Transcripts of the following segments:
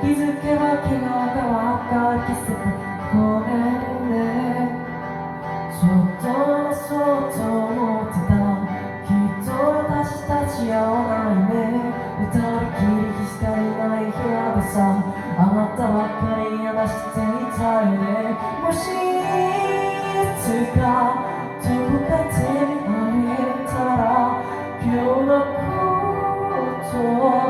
日付は昨日変わった季節ごめんねちょっとそうと思ってたきっと私たち合わないね二人きりしかいない部屋でさあなたばっかり話してみたいねもしいつかどこか手に入れたら今日のことを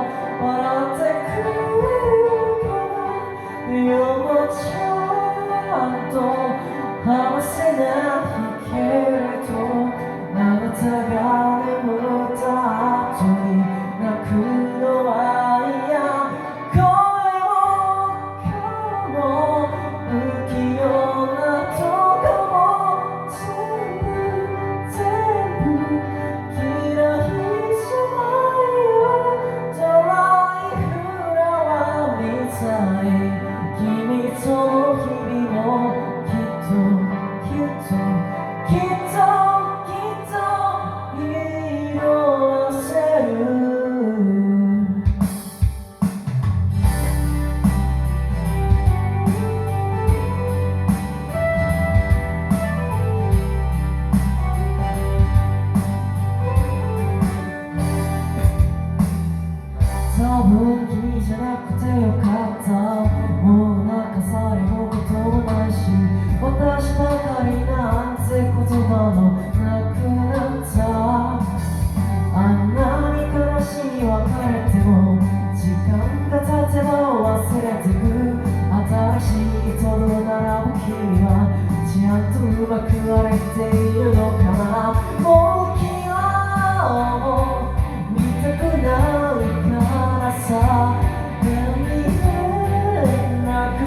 まくれているのかなもうを見たくなるからさ何でなく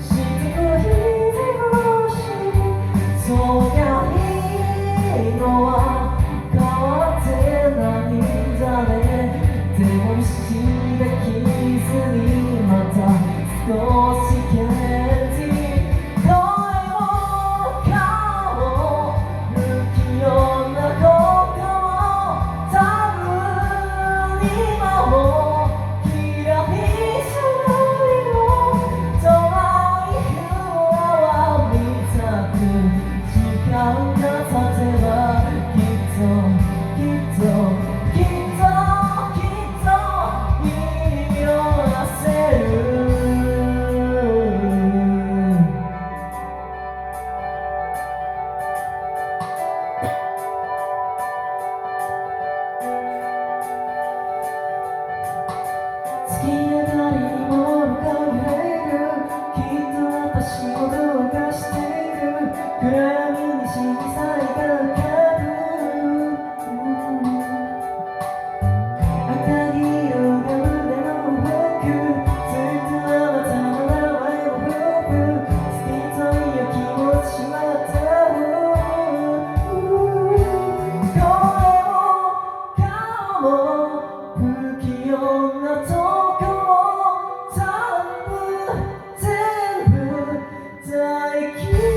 しつこいでしそりゃいいのは変わってないんだねでも死ん傷にまた少し que